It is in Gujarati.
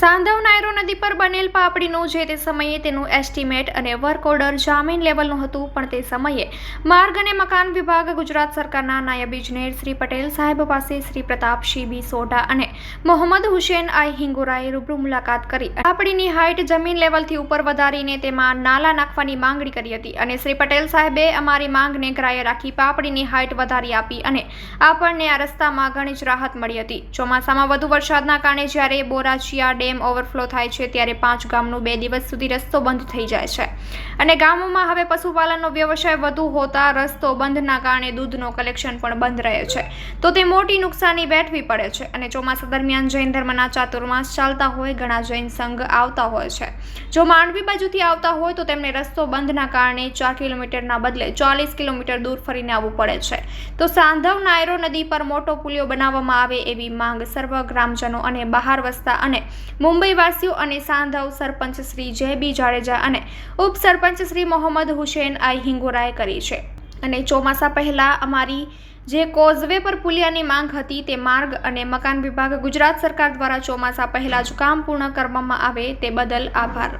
സാന്ത്വന પાપડીનું જે તે સમયે તેનું એસ્ટિમેટ અને વર્ક ઓર્ડર જામીન લેવલનું હતું, પણ તે સમયે માર્ગ અને મકાન વિભાગ ગુજરાત સરકારના નાયબ ઇજનેર શ્રી પટેલ સાહેબ પાસે શ્રી પ્રતાપ બી સોઢા અને મોહમ્મદ હુસેન આઈ હિંગોરાએ રૂબરૂ મુલાકાત કરી. પાપડીની હાઇટ જમીન લેવલથી ઉપર વધારીને તેમાં નાલા નાખવાની માંગણી કરી હતી અને શ્રી પટેલ સાહેબે અમારી માંગને ગ્રાહ્ય રાખી પાપડીની હાઇટ વધારી આપી અને આપણને આ રસ્તામાં ઘણી જ રાહત મળી હતી. ચોમાસામાં વધુ વરસાદના કારણે જ્યારે બોરાચિયા ડેમ ઓવરફ્લો થાય છે ત્યારે પાંચ ગામનું બે દિવસ સુધી રસ્તો બંધ થઈ જાય છે. અને ગામોમાં હવે પશુપાલનનો વ્યવસાય વધુ હોતા રસ્તો બંધના કારણે દૂધનો કલેક્શન પણ બંધ રહે છે. તો તે મોટી નુકસાની વેઠવી પડે છે અને ચોમાસા દરમિયાન જૈન ધર્મના ચાતુર્માસ ચાલતા હોય, ઘણા જૈન સંઘ આવતા હોય છે. જો માંડવી બાજુથી આવતા હોય તો તેમને રસ્તો બંધના કારણે ચાર કિલોમીટરના બદલે ચાલીસ કિલોમીટર દૂર ફરીને આવવું પડે છે. તો સાંધવ નાયરો નદી પર મોટો પુલિયો બનાવવામાં આવે એવી માંગ સર્વ ગ્રામજનો અને બહાર વસતા અને મુંબઈવાસીઓ અને સાંધવ સરપંચ શ્રી જય બી જાડેજા અને ઉપસરપંચ શ્રી મોહમ્મદ હુસેન આઈ હિંગોરાએ કરી છે. અને ચોમાસા પહેલા અમારી જે કોઝવે પર પુલિયાની માંગ હતી તે માર્ગ અને મકાન વિભાગ ગુજરાત સરકાર દ્વારા ચોમાસા પહેલા જ કામ પૂર્ણ કરવામાં આવે તે બદલ આભાર.